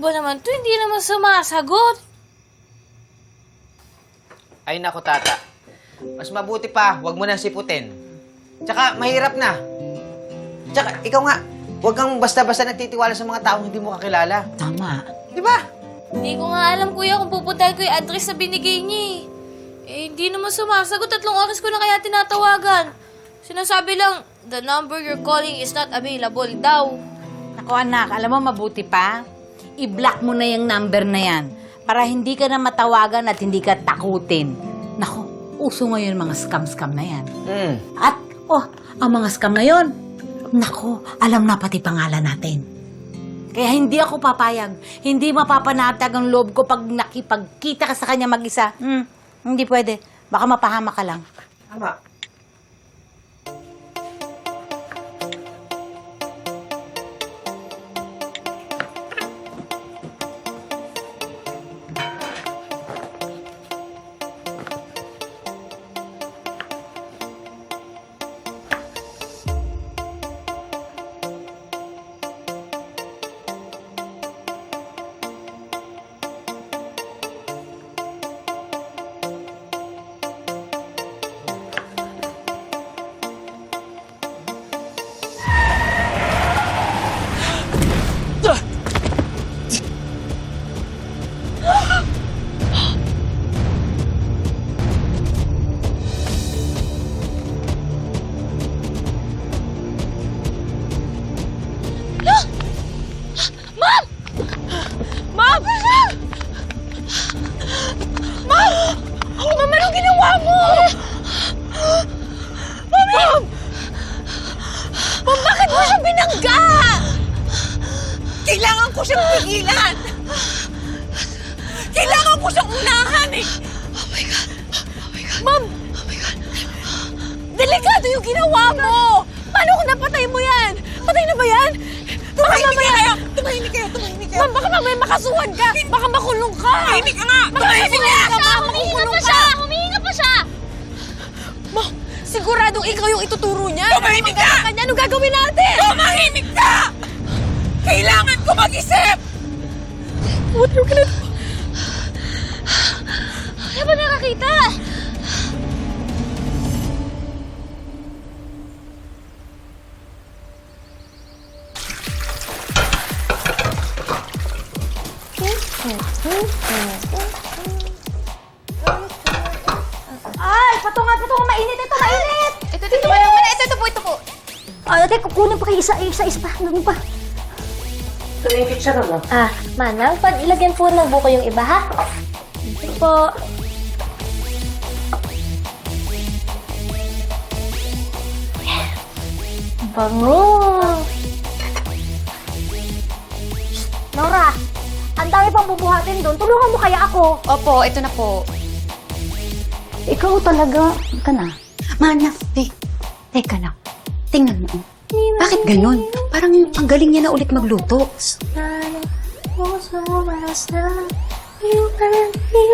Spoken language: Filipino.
ba naman to? Hindi naman sumasagot. Ay nako, tata. Mas mabuti pa, wag mo na siputin. Tsaka, mahirap na. Tsaka, ikaw nga, wag kang basta-basta nagtitiwala sa mga taong hindi mo kakilala. Tama. Di ba? Hindi ko nga alam, kuya, kung pupuntahan ko yung address na binigay niya eh. Eh, hindi naman sumasagot. Tatlong oras ko na kaya tinatawagan. Sinasabi lang, the number you're calling is not available daw. Ako anak, alam mo mabuti pa? I-block mo na yung number na yan para hindi ka na matawagan at hindi ka takutin. Nako, uso ngayon mga scam-scam na yan. Hmm. At, oh, ang mga scam ngayon, nako, alam na pati pangalan natin. Kaya hindi ako papayag. Hindi mapapanatag ang loob ko pag nakipagkita ka sa kanya mag-isa. Hmm, hindi pwede. Baka mapahama ka lang. Tama. Ko siyang pigilan! Kailangan ko siyang unahan eh! Ma'am! Delikado yung ginawa mo! Paano kung napatay mo yan? Patay na ba yan? Tumahimik kayo! Tumahimik kayo! Tumahimik kayo! Ma'am, baka mamaya makasuhan ka! Baka makulong ka! Tumahimik ka nga! Tumahimik ka! Humihinga pa siya! Humihinga pa siya! Ma, siguradong ikaw yung ituturo niya! Tumahimik ka! Anong gagawin natin? Tumahimik ka! Kailangan ko mag-isip! What you gonna do? Kaya ba nakakita? Ay, patungan, patungan, mainit ito, mainit! Ito, ito, ito, ito, ito, ito po, ito po. Ay, ate, kukunin pa kayo isa, isa, isa pa, ganun pa. Ah, Manang, pag ilagyan po ng buko yung iba, ha? Ito po. Bango! Nora, ang dami pang bubuhatin doon. Tulungan mo kaya ako. Opo, ito na po. Ikaw talaga. Ka na. Mana, te, teka lang. Tingnan mo. oh. Bakit ganun? Parang ang galing niya na ulit magluto. Oh, so much na. You and me.